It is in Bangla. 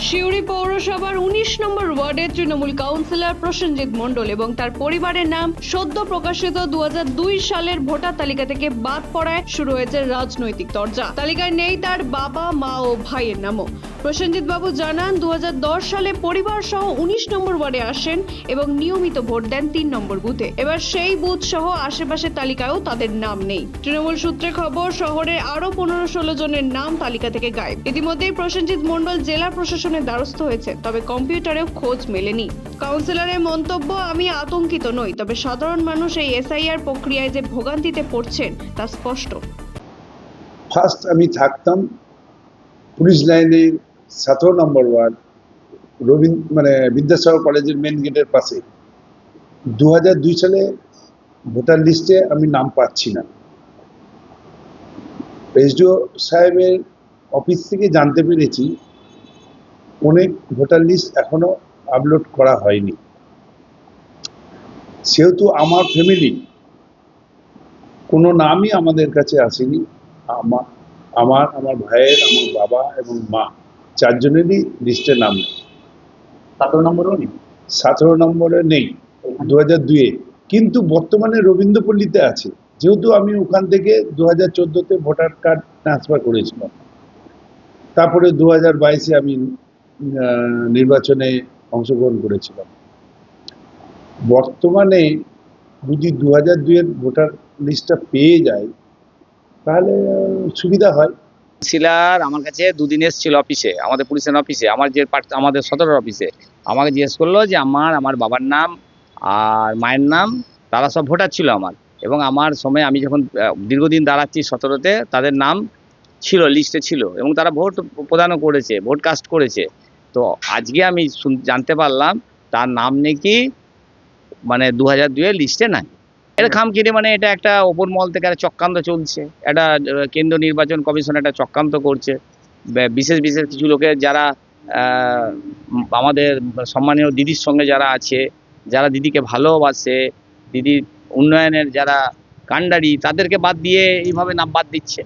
শিউরি পৌরসভার উনিশ নম্বর ওয়ার্ডের তৃণমূল কাউন্সিলর প্রসেনজিৎ মণ্ডল এবং তার পরিবারের নাম সদ্য প্রকাশিত দু হাজার দুই সালের ভোটার তালিকা থেকে বাদ পড়ায় শুরু হয়েছে রাজনৈতিক তরজা। তালিকায় নেই তার বাবা, মা ও ভাইয়ের নামও। প্রসেনজিৎ বাবু জানান দু হাজার দশ সালে পরিবার সহ উনিশ নম্বর ওয়ার্ডে আসেন এবং নিয়মিত ভোট দেন তিন নম্বর বুথে। এবার সেই বুথ সহ আশেপাশের তালিকায়ও তাদের নাম নেই। তৃণমূল সূত্রে খবর, শহরের আরও পনেরো ষোলো জনের নাম তালিকা থেকে গায়েব। ইতিমধ্যেই প্রসেনজিৎ মণ্ডল জেলা প্রশাসনের দ্বারস্থ হয়েছে, তবে কম্পিউটারেও খোঁজ মেলেনি। কাউন্সিলরের মন্তব্য, আমি আতঙ্কিত নই, তবে সাধারণ মানুষ এই এসআইআর প্রক্রিয়ায় যে ভোগান্তিতে পড়ছেন, তা স্পষ্ট। ফার্স্ট আমি থাকতাম পুলিশ লাইনের সতেরো নম্বর ওয়ার্ড রবীন্দ্র মানে বিদ্যাসাগর কলেজের মেন গেটের পাশে। দু দুই সালে ভোটার লিস্টে আমি নাম পাচ্ছি না। এসডিও সাহেবের অফিস থেকে জানতে পেরেছি অনেক ভোটার লিস্ট এখনও আপলোড করা হয়নি। সেহেতু আমার ফ্যামিলি কোনো নামই আমাদের কাছে আসেনি। আমার আমার আমার ভাইয়ের আমার বাবা এবং মা চারজনেরই লিস্টে নাম নেই। সতেরো নম্বরও নেই? সতেরো নম্বরে নেই দু হাজার দুয়ে কিন্তু বর্তমানে রবীন্দ্রপল্লীতে আছে। যেহেতু আমি ওখান থেকে দু হাজার চোদ্দোতে ভোটার কার্ড ট্রান্সফার করেছিলাম। তারপরে দু হাজার বাইশে আমি নির্বাচনে অংশগ্রহণ করেছিলাম। বর্তমানে যদি দু হাজার দুইয়ের ভোটার লিস্টটা পেয়ে যায়, তাহলে সুবিধা হয়। কাউন্সিলার আমার কাছে দুদিন এসেছিল অফিসে, আমাদের পুলিশের অফিসে, আমার যে আমাদের সদরের অফিসে। আমাকে জিজ্ঞেস করল যে আমার আমার বাবার নাম আর মায়ের নাম, তারা সব ভোটার ছিল আমার। এবং আমার সময় আমি যখন দীর্ঘদিন দাঁড়াচ্ছি সতেরোতে, তাদের নাম ছিল, লিস্টে ছিল। এবং তারা ভোট প্রদানও করেছে, ভোট কাস্ট করেছে। তো আজকে আমি জানতে পারলাম তার নাম নাকি মানে দু হাজার দুয়ের লিস্টে নাই। এটা খামকিরে মানে এটা একটা ওপর মহল থেকে একটা চক্রান্ত চলছে। একটা কেন্দ্র নির্বাচন কমিশন একটা চক্রান্ত করছে। বিশেষ বিশেষ কিছু লোকের যারা আমাদের সম্মানীয় দিদির সঙ্গে যারা আছে যারা দিদিকে ভালোবাসে দিদির উন্নয়নের যারা কাণ্ডারি তাদেরকে বাদ দিয়ে এইভাবে নাম বাদ দিচ্ছে।